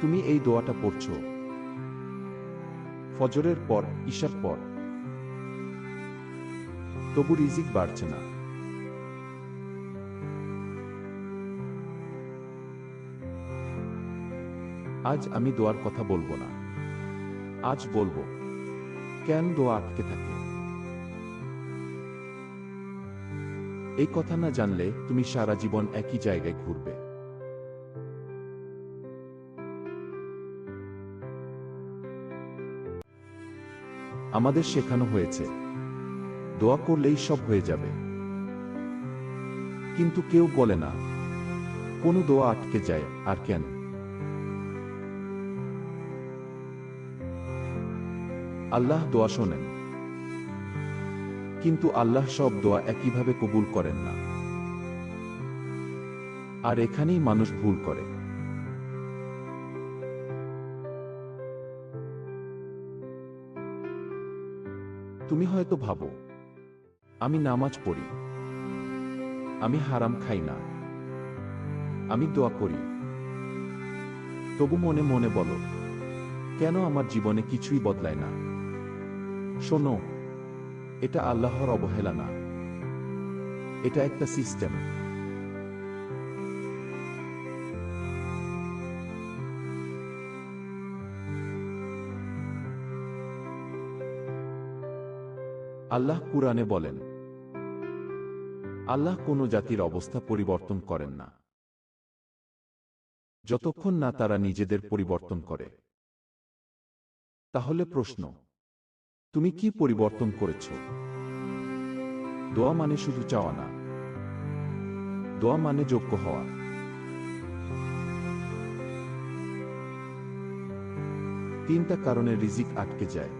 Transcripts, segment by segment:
তুমি এই দোয়াটা পড়ছ। ফজরের পর, ঈশার পর। তবু রিজিক বাড়ছে না। আজ আমি দোয়ার কথা বলব না। আজ বলব, কেন দোয়া আটকে থাকে? এই কথা না জানলে তুমি সারা জীবন একই জায়গায় ঘুরবে। আমাদের শেখানো হয়েছে। দোয়া করলেই সব হয়ে যাবে। কিন্তু কেউ বলে না, কোনো দোয়া আটকে যায় আর কেন? আল্লাহ দোয়া শোনেন। কিন্তু আল্লাহ সব দোয়া একইভাবে কবুল করেন না। আর এখানেই মানুষ ভুল করে। তুমি হয়তো ভাবো, আমি নামাজ পড়ি, আমি হারাম খাই না, আমি দোয়া করি। তবু মনে মনে বলো, কেন আমার জীবনে কিছুই বদলায় না? শোনো, এটা আল্লাহর অবহেলা না, এটা একটা সিস্টেম আল্লাহ কুরআনে বলেন, আল্লাহ কোনো জাতির অবস্থা পরিবর্তন করেন না। যতক্ষণ না তারা নিজেদের পরিবর্তন করে। তাহলে প্রশ্ন, তুমি কি পরিবর্তন করেছ? দোয়া মানে শুধু চাওয়া না। দোয়া মানে যোগ্য হওয়া। তিনটা কারণে রিজিক আটকে যায়।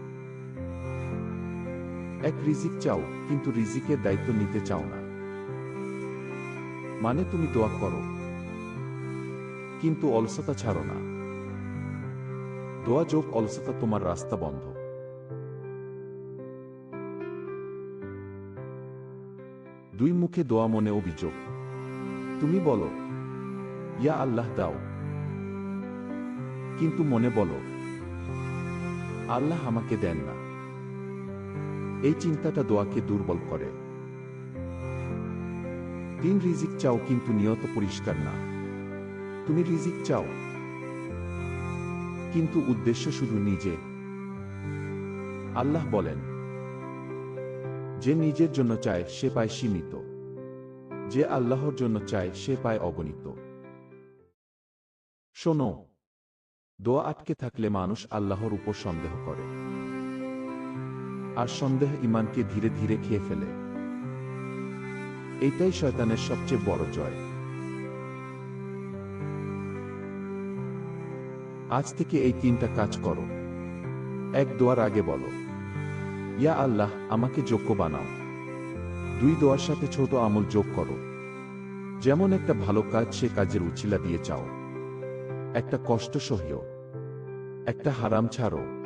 এক রিজিক চাও, কিন্তু রিজিকের দায়িত্ব নিতে চাও না। মানে তুমি দোয়া করো, কিন্তু অলসতা ছাড়ো না। দোয়া যোগ অলসতা তোমার রাস্তা বন্ধ। দুই মুখে দোয়া মনে অভিযোগ। তুমি বলো, ইয়া আল্লাহ, দাও। কিন্তু মনে বলো, আল্লাহ আমাকে দেন না। এই চিন্তাটা দোয়াকে দুর্বল করে। তিন রিজিক চাও কিন্তু নিয়ত পরিষ্কার না। তুমি রিজিক চাও। কিন্তু উদ্দেশ্য শুধু নিজে। আল্লাহ বলেন, যে নিজের জন্য চায়, সে পায় সীমিত। যে আল্লাহর জন্য চায়, সে পায় অগণিত। শোনো, দোয়া আটকে থাকলে মানুষ আল্লাহর উপর সন্দেহ করে। আর সন্দেহ ইমানকে ধীরে ধীরে খেয়ে ফেলে। এইটাই শয়তানের সবচেয়ে বড় জয়। আজ থেকে এই তিনটা কাজ করো। এক দোয়ার আগে বলো, ইয়া আল্লাহ, আমাকে যোগ্য বানাও। দুই দোয়ার সাথে ছোট আমল যোগ করো। যেমন একটা ভালো কাজ সে কাজের উচিলা দিয়ে চাও। একটা কষ্ট সহিও। একটা হারাম ছাড়ো।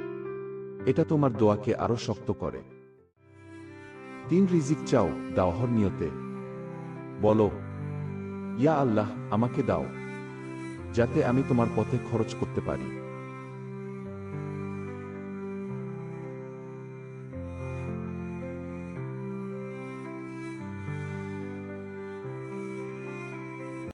এটা তোমার দোয়াকে আরও শক্ত করে। তিন রিজিক চাও, দাও নিয়তে বলো, ইয়া আল্লাহ, আমাকে দাও, যাতে আমি তোমার পথে খরচ করতে পারি।